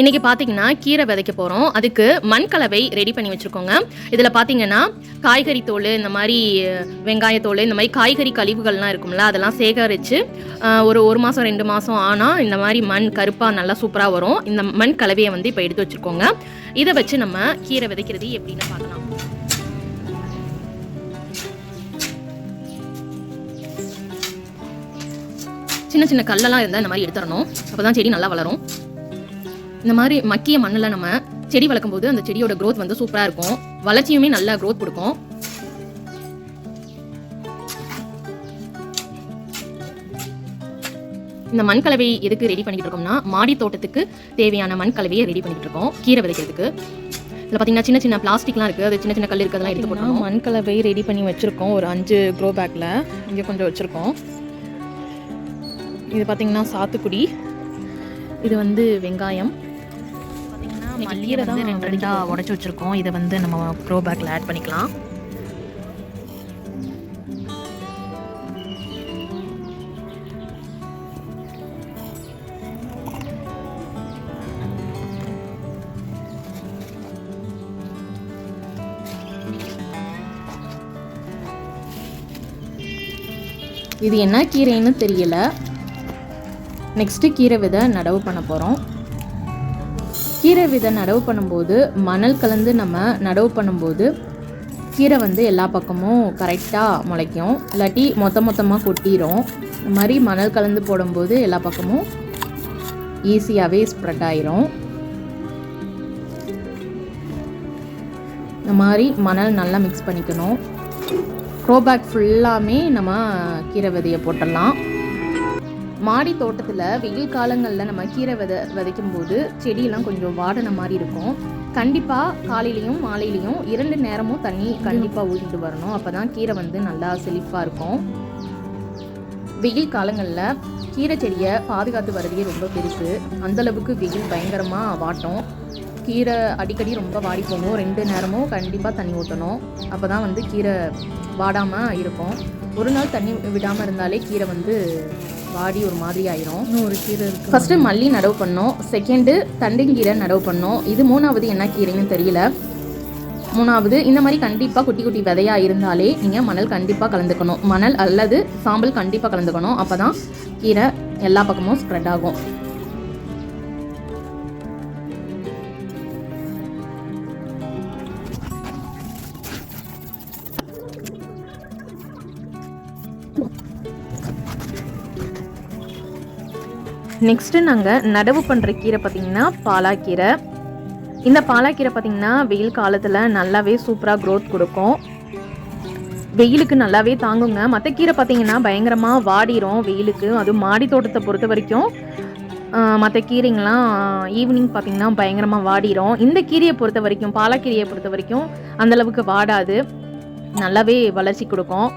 இன்னைக்கு பார்த்தீங்கன்னா கீரை விதைக்க போகிறோம் அதுக்கு மண் கலவை ரெடி பண்ணி வச்சுருக்கோங்க. இதில் பார்த்தீங்கன்னா காய்கறி தோல் இந்த மாதிரி வெங்காயத்தோல் இந்த மாதிரி காய்கறி கழிவுகள்லாம் இருக்கும்ல அதெல்லாம் சேகரித்து ஒரு ஒரு மாதம் ரெண்டு மாதம் ஆனால் இந்த மாதிரி மண் கருப்பாக நல்லா சூப்பராக வரும். இந்த மண் கலவையை வந்து இப்போ எடுத்து வச்சுருக்கோங்க. இதை வச்சு நம்ம கீரை விதைக்கிறது எப்படின்னு பார்க்கலாம். சின்ன சின்ன கல்லெல்லாம் இருந்தால் இந்த மாதிரி எடுத்துடணும். அப்போ தான் செடி நல்லா வளரும். இந்த மாதிரி மக்கிய மண்ணில் நம்ம செடி வளர்க்கும் போது அந்த செடியோட growth வந்து சூப்பராக இருக்கும். வளர்ச்சியுமே நல்லா growth கொடுக்கும். இந்த மண் கலவை எதுக்கு ரெடி பண்ணிட்டு இருக்கோம்னா மாடி தோட்டத்துக்கு தேவையான மண் கலவையை ரெடி பண்ணிட்டு இருக்கோம். கீரை விதைக்கிறதுக்கு. இதில் பார்த்தீங்கன்னா சின்ன சின்ன பிளாஸ்டிக்லாம் இருக்குது அது சின்ன சின்ன கல் இருக்கிறதெல்லாம் எடுத்து போட்டோம் மண் கலவை ரெடி பண்ணி வச்சுருக்கோம். ஒரு அஞ்சு க்ரோ பேக்கில் இங்கே கொஞ்சம் வச்சுருக்கோம். இது பார்த்தீங்கன்னா சாத்துக்குடி. இது வந்து வெங்காயம். மல்லியை தான் ரெண்டு ரெண்டாக உடச்சி வச்சுருக்கோம். இதை வந்து நம்ம ப்ரோ பேக்கில் ஆட் பண்ணிக்கலாம். இது என்ன கீரைன்னு தெரியல. நெக்ஸ்ட்டு கீரை விதை நடவு பண்ண போகிறோம் கீரை விதை நடவு பண்ணும்போது மணல் கலந்து நம்ம நடவு பண்ணும்போது கீரை வந்து எல்லா பக்கமும் கரெக்டாக முளைக்கும். இல்லாட்டி மொத்த மொத்தமாக கொட்டிடும் இந்த மாதிரி மணல் கலந்து போடும்போது எல்லா பக்கமும் ஈஸியாகவே ஸ்ப்ரெட் ஆயிரும். இந்த மாதிரி மணல் நல்லா மிக்ஸ் பண்ணிக்கணும். க்ரோபேக் ஃபுல்லாமே நம்ம கீரை விதையை போட்டுடலாம். மாடி தோட்டத்தில் வெயில் காலங்களில் நம்ம கீரை வித விதைக்கும் போது செடியெல்லாம் கொஞ்சம் வாடின மாதிரி இருக்கும். கண்டிப்பாக காலையிலையும் மாலையிலையும் இரண்டு நேரமும் தண்ணி கண்டிப்பாக ஊற்றிட்டு வரணும். அப்போ தான் கீரை வந்து நல்லா செழிப்பாக இருக்கும். வெயில் காலங்களில் கீரை செடியை பாதுகாத்து வரதே ரொம்ப பெருசு. அந்தளவுக்கு வெயில் பயங்கரமாக வாட்டும். கீரை அடிக்கடி ரொம்ப வாடி போகும் ரெண்டு நேரமும் கண்டிப்பாக தண்ணி ஊற்றணும் அப்போ தான் வந்து கீரை வாடாமல் இருக்கும். ஒரு நாள் தண்ணி விடாமல் இருந்தாலே கீரை வந்து வாடி ஒரு மாதிரி ஆயிரும். ஒரு கீரை இருக்கு. ஃபஸ்ட்டு மல்லி நடவு பண்ணோம். செகண்டு தண்டங்கீரை நடவு பண்ணோம். இது மூணாவது என்ன கீரைன்னு தெரியல. மூணாவது இந்த மாதிரி கண்டிப்பாக குட்டி குட்டி விதையாக இருந்தாலே நீங்கள் மணல் கண்டிப்பாக கலந்துக்கணும். மணல் அல்லது சாம்பல் கண்டிப்பாக கலந்துக்கணும். அப்போ தான் கீரை எல்லா பக்கமும் ஸ்ப்ரெட் ஆகும். நெக்ஸ்ட்டு நாங்கள் நடவு பண்ணுற கீரை பார்த்திங்கன்னா பாலாக்கீரை. இந்த பாலாக்கீரை பார்த்திங்கன்னா வெயில் காலத்தில் நல்லாவே சூப்பராக க்ரோத் கொடுக்கும். வெயிலுக்கு நல்லாவே தாங்குங்க. மற்ற கீரை பார்த்திங்கன்னா பயங்கரமாக வாடிரும் வெயிலுக்கு. அதுவும் மாடி தோட்டத்தை பொறுத்த வரைக்கும் மற்ற கீரைங்கெலாம் ஈவினிங் பார்த்திங்கன்னா பயங்கரமாக வாடிடும் இந்த கீரையை பொறுத்த வரைக்கும் பாலாக்கீரையை பொறுத்த வரைக்கும் அந்தளவுக்கு வாடாது. நல்லாவே வளர்ச்சி கொடுக்கும்.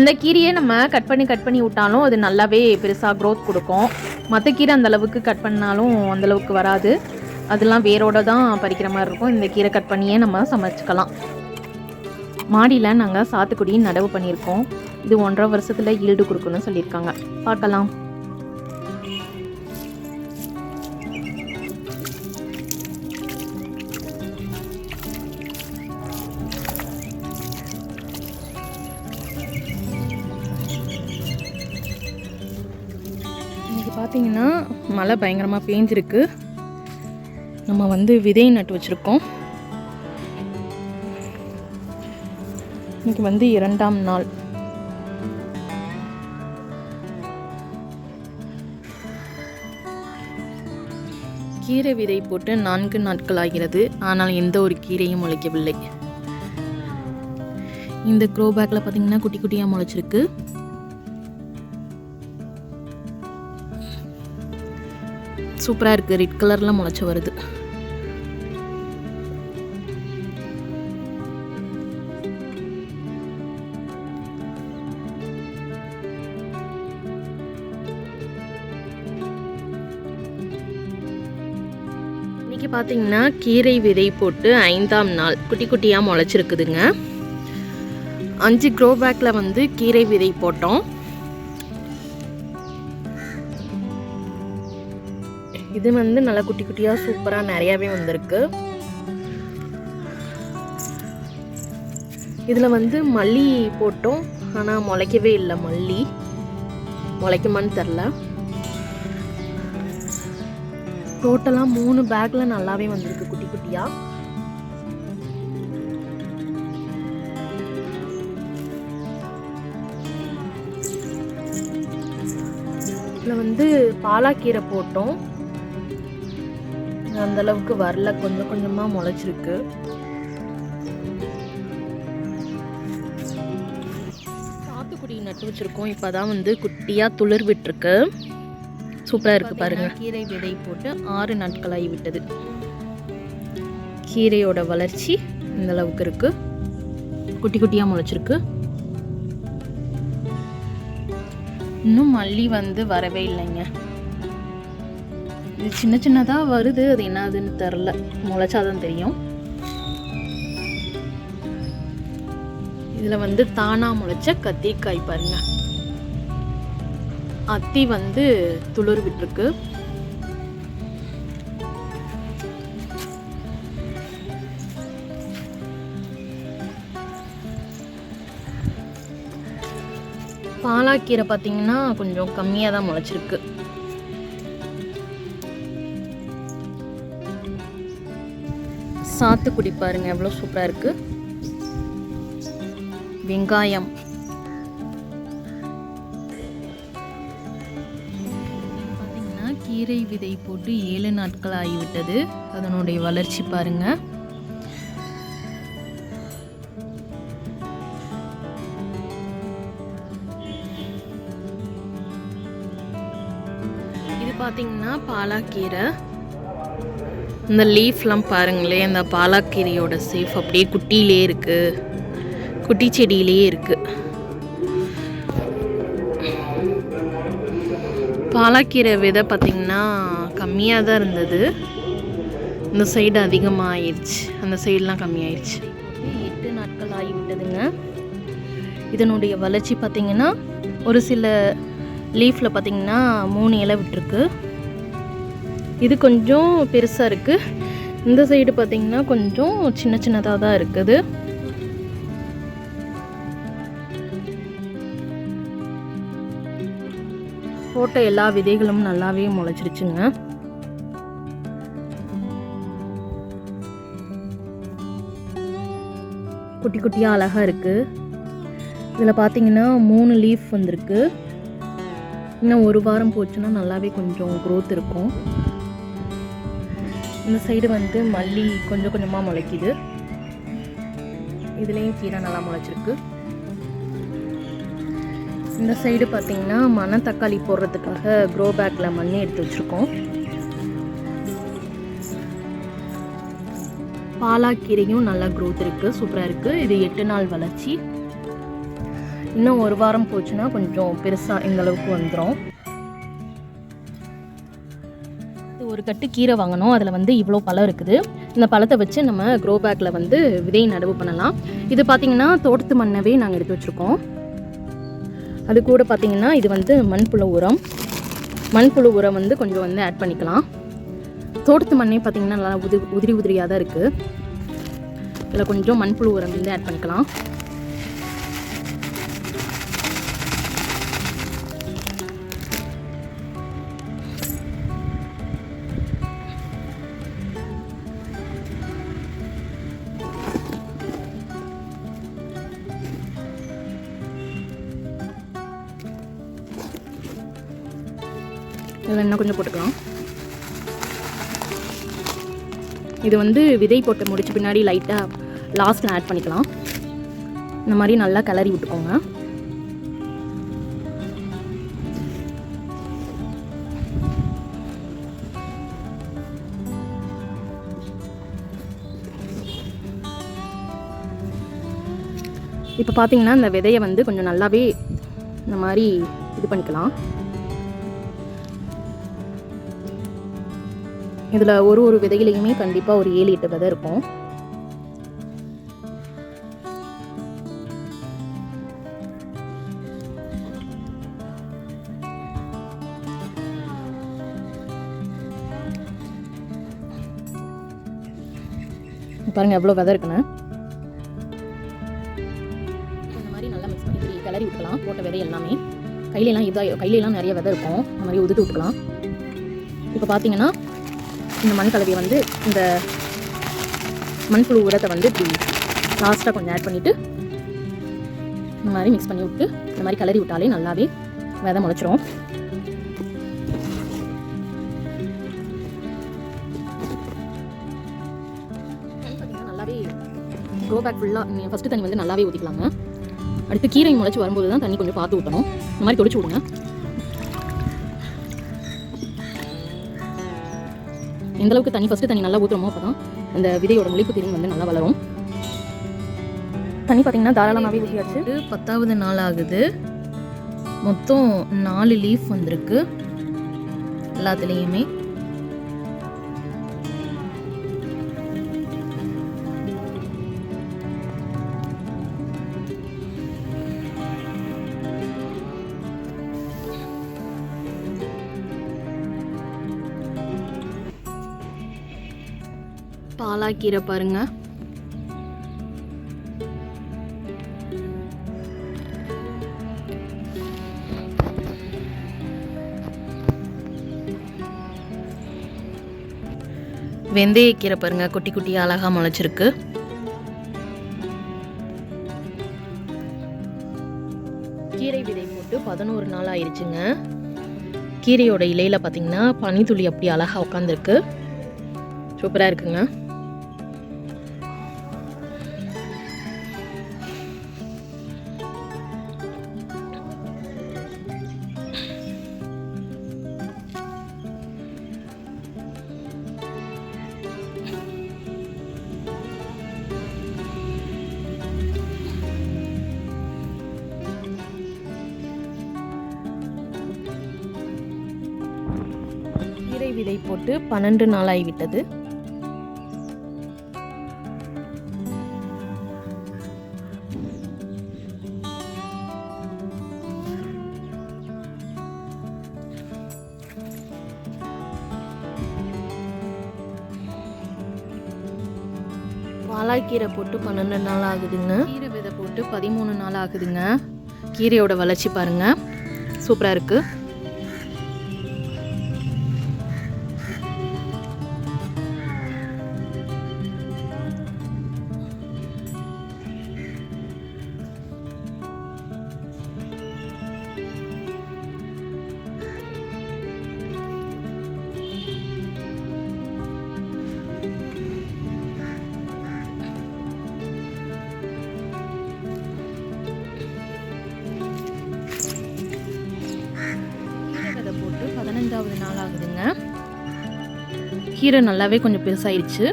இந்த கீரையை நம்ம கட் பண்ணி கட் பண்ணி விட்டாலும் அது நல்லாவே பெருசாக க்ரோத் கொடுக்கும். மற்ற கீரை அந்த அளவுக்கு கட் பண்ணாலும் அந்தளவுக்கு வராது. அதெல்லாம் வேரோட தான் பறிக்கிற மாதிரி இருக்கும். இந்த கீரை கட் பண்ணியே நம்ம சமைச்சிக்கலாம். மாடியில் நாங்கள் சாத்துக்குடி நடவு பண்ணியிருக்கோம். இது ஒன்றரை வருஷத்தில் ஈல்டு கொடுக்கணும்னு சொல்லியிருக்காங்க. பார்க்கலாம். மழை பயங்கரமாக பேஞ்சிருக்கு. நம்ம வந்து விதை நட்டு வச்சுருக்கோம். இன்னைக்கு வந்து இரண்டாம் நாள். கீரை விதை போட்டு நான்கு நாட்கள் ஆகிறது. ஆனால் எந்த ஒரு கீரையும் முளைக்கவில்லை. இந்த க்ரோ பேக்கில் பார்த்தீங்கன்னா குட்டி குட்டியாக முளைச்சிருக்கு. சூப்பராக இருக்குது ரெட் கலரில் முளைச்சி வருது. இன்றைக்கி பார்த்தீங்கன்னா கீரை விதை போட்டு ஐந்தாம் நாள் குட்டி குட்டியாக முளைச்சிருக்குதுங்க. அஞ்சு க்ரோ பேக்கில் வந்து கீரை விதை போட்டோம். இது வந்து நல்லா குட்டி குட்டியாக சூப்பராக நிறையாவே வந்திருக்கு. இதில் வந்து மல்லி போட்டோம். ஆனால் முளைக்கவே இல்லை மல்லி. முளைக்குமான்னு தெரில. டோட்டலாக மூணு பேக்கில் நல்லாவே வந்திருக்கு குட்டி குட்டியாக இதில் வந்து பாலாக்கீரை போட்டோம். அந்த அளவுக்கு வரல. கொஞ்சம் கொஞ்சமாக முளைச்சிருக்கு. சாத்துக்குடி நட்டு வச்சிருக்கோம். இப்போ தான் வந்து குட்டியாக துளிர் விட்டுருக்கு. சூப்பராக இருக்குது பாருங்க. கீரை விதை போட்டு ஆறு நாட்களாகி விட்டது. கீரையோட வளர்ச்சி இந்த அளவுக்கு இருக்கு. குட்டி குட்டியாக முளைச்சிருக்கு. இன்னும் மல்லி வந்து வரவே இல்லைங்க. இது சின்ன சின்னதாக வருது அது என்னதுன்னு தெரில முளைச்சாதான் தெரியும். இதில் வந்து தானா முளைச்ச கத்திக்காய் பாருங்க. அத்தி வந்து துளிர் விட்டுருக்கு பாலாக்கீரை பார்த்தீங்கன்னா கொஞ்சம் கம்மியாக தான் முளைச்சிருக்கு. சாத்துக்குடி பாருங்க எவ்வளோ சூப்பராக இருக்கு. வெங்காயம். பார்த்தீங்கன்னா கீரை விதை போட்டு ஏழு நாட்கள் ஆகிவிட்டது. அதனுடைய வளர்ச்சி பாருங்க. இது பார்த்தீங்கன்னா பாலாக்கீரை. இந்த லீஃப்லாம் பாருங்களேன் இந்த பாலாக்கீரையோட சேஃப் அப்படியே குட்டியிலே இருக்கு. குட்டி செடியிலே இருக்கு. பாலாக்கீரை விதை பார்த்திங்கன்னா கம்மியாக தான் இருந்தது. இந்த சைடு அதிகமாக ஆயிடுச்சு அந்த சைடெலாம் கம்மியாயிடுச்சு எட்டு நாட்கள் ஆகிவிட்டதுங்க. இதனுடைய வளர்ச்சி பார்த்திங்கன்னா ஒரு சில லீஃப்பில் பார்த்திங்கன்னா மூணு இலை விட்டுருக்கு. இது கொஞ்சம் பெருசாக இருக்குது இந்த சைடு பார்த்திங்கன்னா கொஞ்சம் சின்ன சின்னதாக தான் இருக்குது. போட்ட எல்லா விதைகளும் நல்லாவே முளைச்சிருச்சுங்க. குட்டி குட்டியாக அழகாக இருக்குது இதில் பார்த்தீங்கன்னா மூணு லீஃப் வந்திருக்கு. இன்னும் ஒரு வாரம் போச்சுன்னா நல்லாவே கொஞ்சம் க்ரோத் இருக்கும். இந்த சைடு வந்து மல்லி கொஞ்சம் கொஞ்சமாக முளைக்குது. இதுலேயும் கீரை நல்லா முளைச்சிருக்கு. இந்த சைடு பார்த்தீங்கன்னா மணத்தக்காளி போடுறதுக்காக க்ரோ பேக்கில் மண் எடுத்து வச்சுருக்கோம். பாலாக்கீரையும் நல்லா க்ரோத் இருக்குது சூப்பராக இருக்குது இது எட்டு நாள் வளர்ச்சி. இன்னும் ஒரு வாரம் போச்சுன்னா கொஞ்சம் பெருசாக இந்தளவுக்கு வந்துடும் ஒரு கட்டு கீரை வாங்கணும். அதில் வந்து இவ்வளோ பழம் இருக்குது. இந்த பழத்தை வச்சு நம்ம க்ரோ பேக்கில் வந்து விதை நடவு பண்ணலாம். இது பார்த்திங்கன்னா தோட்டத்து மண்ணவே நாங்கள் எடுத்து வச்சுருக்கோம். அது கூட பார்த்திங்கன்னா இது வந்து மண்புழு உரம். மண்புழு உரம் வந்து கொஞ்சம் வந்து ஆட் பண்ணிக்கலாம். தோட்டத்து மண்ணே பார்த்திங்கன்னா நல்லா உதிரி உதிரி உதிரியாக தான் இருக்குது இதில் கொஞ்சம் மண்புழு உரம் வந்து ஆட் பண்ணிக்கலாம். இன்னும் கொஞ்சம் போட்டுக்கலாம். இது வந்து விதை போட்டு முடிச்ச பின்னாடி லைட்டாக லாஸ்ட்டில் ஆட் பண்ணிக்கலாம். இந்த மாதிரி நல்லா கிளறி விட்டுக்கோங்க. இப்போ பார்த்தீங்கன்னா இந்த விதையை வந்து கொஞ்சம் நல்லாவே இந்த மாதிரி இது பண்ணிக்கலாம். இதில் ஒரு ஒரு விதையிலையுமே கண்டிப்பாக ஒரு ஏழு எட்டு விதை இருக்கும். பாருங்கள் எவ்வளோ விதை இருக்குன்னு. இந்த மாதிரி நல்லா மிக்ஸ் பண்ணி கிளறி விட்டுக்கலாம் போட்ட விதை எல்லாமே. கையிலலாம் இதாக கையிலலாம் நிறைய விதை இருக்கும். அந்த மாதிரி உதுத்து விட்டுக்கலாம். இப்போ பார்த்தீங்கன்னா இந்த மண் கலவையை வந்து இந்த மண்புழு உரத்தை வந்து இப்படி லாஸ்ட்டாக கொஞ்சம் ஆட் பண்ணிவிட்டு இந்த மாதிரி மிக்ஸ் பண்ணி விட்டு இந்த மாதிரி கலரி விட்டாலே நல்லாவே விதை முளைச்சிரும். நல்லாவே க்ரோ பேக் ஃபுல்லாக ஃபஸ்ட்டு தண்ணி வந்து நல்லாவே ஊற்றிக்கலாங்க அடுத்து கீரை முளைச்சி வரும்போது தான் தண்ணி கொஞ்சம் பார்த்து ஊற்றணும் இந்த மாதிரி தொளிச்சு விடுங்க. எந்த அளவுக்கு தண்ணி ஃபஸ்ட்டு தண்ணி நல்லா ஊற்றுறோமோ அப்போ தான் அந்த விதையோட முளைப்பு திறன் வந்து நல்லா வளரும். தண்ணி பார்த்தீங்கன்னா தாராளமாகவே ஊற்றியாச்சு பத்தாவது நாள் ஆகுது. மொத்தம் நாலு லீஃப் வந்திருக்கு. எல்லாத்துலேயுமே. பாலாக்கீரை பாருங்க. வெந்தயக்கீரை பாருங்க குட்டி குட்டி அழகா முளைச்சிருக்கு. கீரை விதை போட்டு பதினோரு நாள் ஆயிடுச்சுங்க கீரையோட இலையில் பார்த்தீங்கன்னா பனித்துளி அப்படி அழகாக உட்காந்துருக்கு சூப்பராக இருக்குங்க. விதை போட்டு பன்னெண்டு நாளாகிவிட்டது வாழைக்கீரை போட்டு பன்னெண்டு நாள் ஆகுதுங்க. கீரை விதை போட்டு பதிமூணு நாள் ஆகுதுங்க. கீரையோட வளர்ச்சி பாருங்க. சூப்பராக இருக்குது மூணாவது நாள் ஆகுதுங்க கீரை நல்லாவே கொஞ்சம் பெருசாயிடுச்சு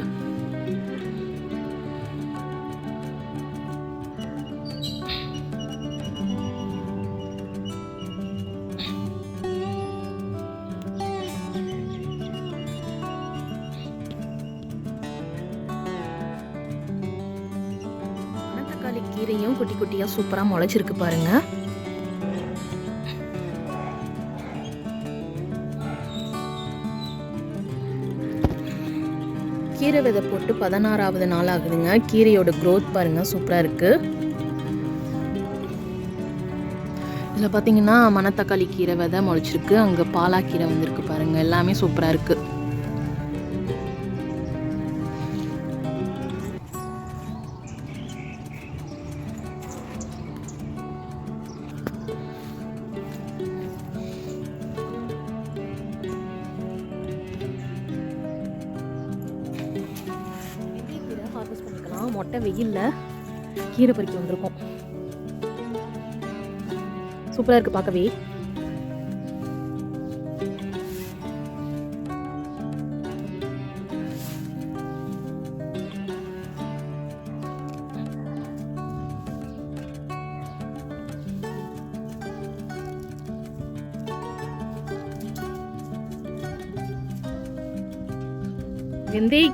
மணத்தக்காளி கீரையும் குட்டி குட்டியாக சூப்பராக முளைச்சிருக்கு பாருங்கள் கீரை விதை போட்டு பதினாறாவது நாள் ஆகுதுங்க கீரையோட க்ரோத் பாருங்க சூப்பராக இருக்கு. இதில் பார்த்தீங்கன்னா மணத்தக்காளி கீரை விதை முளைச்சிருக்கு. அங்கே பாலாக்கீரை வந்திருக்கு பாருங்க எல்லாமே சூப்பராக இருக்குது மொட்டை வெயிலில் கீரை பறிக்க வந்திருக்கோம். சூப்பராக இருக்குது பார்க்கவே.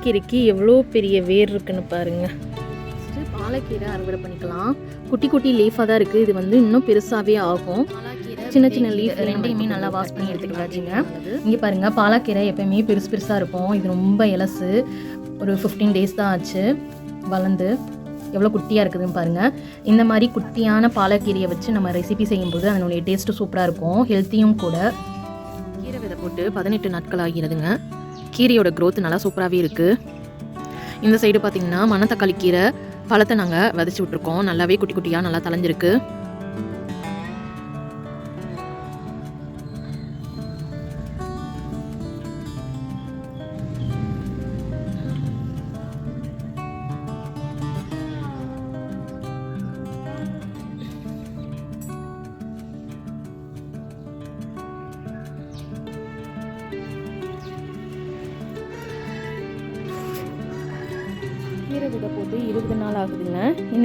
வெந்தயக்கீரைக்கு எவ்வளோ பெரிய வேர் இருக்குன்னு பாருங்க. ஃபஸ்ட்டு பாலக்கீரை அறுவடை பண்ணிக்கலாம். குட்டி குட்டி லீஃபாக தான் இருக்குது இது வந்து இன்னும் பெருசாகவே ஆகும். சின்ன சின்ன லீஃப் ரெண்டையுமே நல்லா வாஷ் பண்ணி எடுத்துக்கிட்டாச்சுங்க இங்கே பாருங்கள் பாலக்கீரை எப்பயுமே பெருசு பெருசாக இருக்கும். இது ரொம்ப இலசு ஒரு ஃபிஃப்டீன் டேஸ் தான் ஆச்சு. வளர்ந்து எவ்வளோ குட்டியாக இருக்குதுன்னு பாருங்கள் இந்த மாதிரி குட்டியான பாலக்கீரையை வச்சு நம்ம ரெசிபி செய்யும்போது அதனுடைய டேஸ்ட்டு சூப்பராக இருக்கும். ஹெல்த்தியும் கூட. கீரை விதை போட்டு பதினெட்டு நாட்கள் ஆகிறதுங்க கீரையோட க்ரோத் நல்லா சூப்பராகவே இருக்குது இந்த சைடு பார்த்திங்கன்னா மணத்தக்காளி கீரை பழத்தை நாங்கள் விதைச்சி விட்ருக்கோம் நல்லாவே குட்டி குட்டியாக நல்லா தலைஞ்சிருக்கு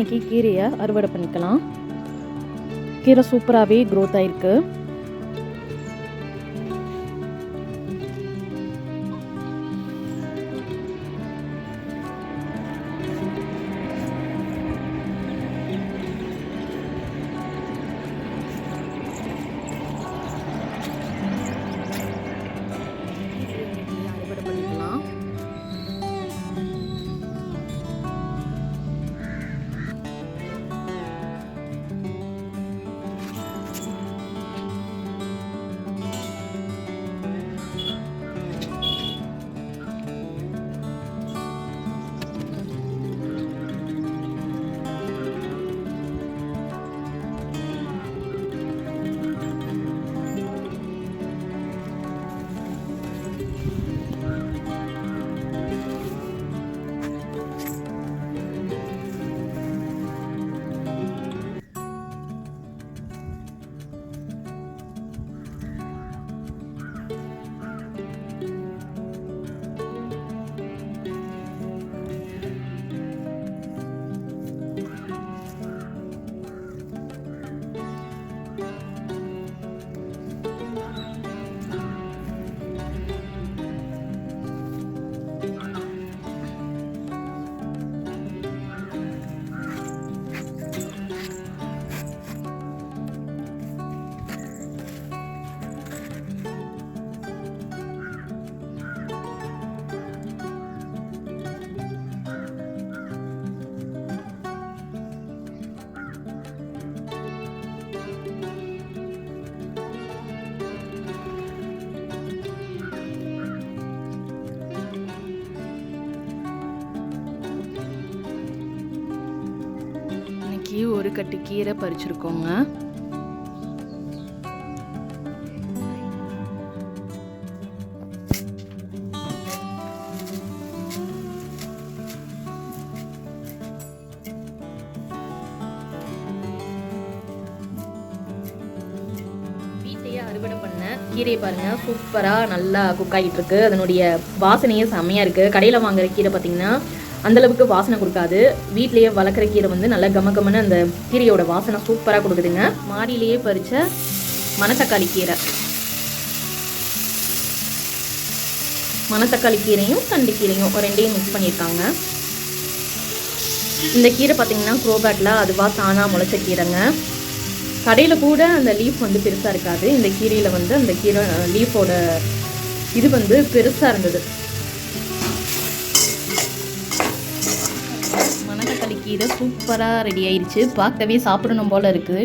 இன்றைக்கி கீரையை அறுவடை பண்ணிக்கலாம். கீரை சூப்பராகவே க்ரோத் ஆயிருக்கு. இன்னைக்கு ஒரு கட்டு கீரை பறிச்சிருக்கோங்க. வீட்டையே அறுவடை பண்ண கீரையை பாருங்க. சூப்பராக நல்லா குக் ஆகிட்டு இருக்கு. அதனுடைய வாசனையே செம்மையாக இருக்கு. கடையில் வாங்குற கீரை பார்த்தீங்கன்னா அந்தளவுக்கு வாசனை கொடுக்காது. வீட்லேயே வளர்க்குற கீரை வந்து நல்லா கம கமன்னு அந்த கீரையோட வாசனை சூப்பராக கொடுக்குதுங்க. மாடியிலேயே பறித்த மணத்தக்காளி கீரை. மணத்தக்காளி கீரையும் தண்டு கீரையும் ரெண்டையும் மிக்ஸ் பண்ணியிருக்காங்க. இந்த கீரை பார்த்தீங்கன்னா க்ரோபேக்கில் அதுவாக தானாக முளைச்ச கீரைங்க. கடையில் கூட அந்த லீஃப் வந்து பெருசாக இருக்காது. இந்த கீரையில் வந்து அந்த கீரை லீஃபோட இது வந்து பெருசாக இருந்தது மணத்தக்காளி கீரை சூப்பராக ரெடி ஆயிடுச்சு பார்க்கவே சாப்பிடணும் போல் இருக்குது.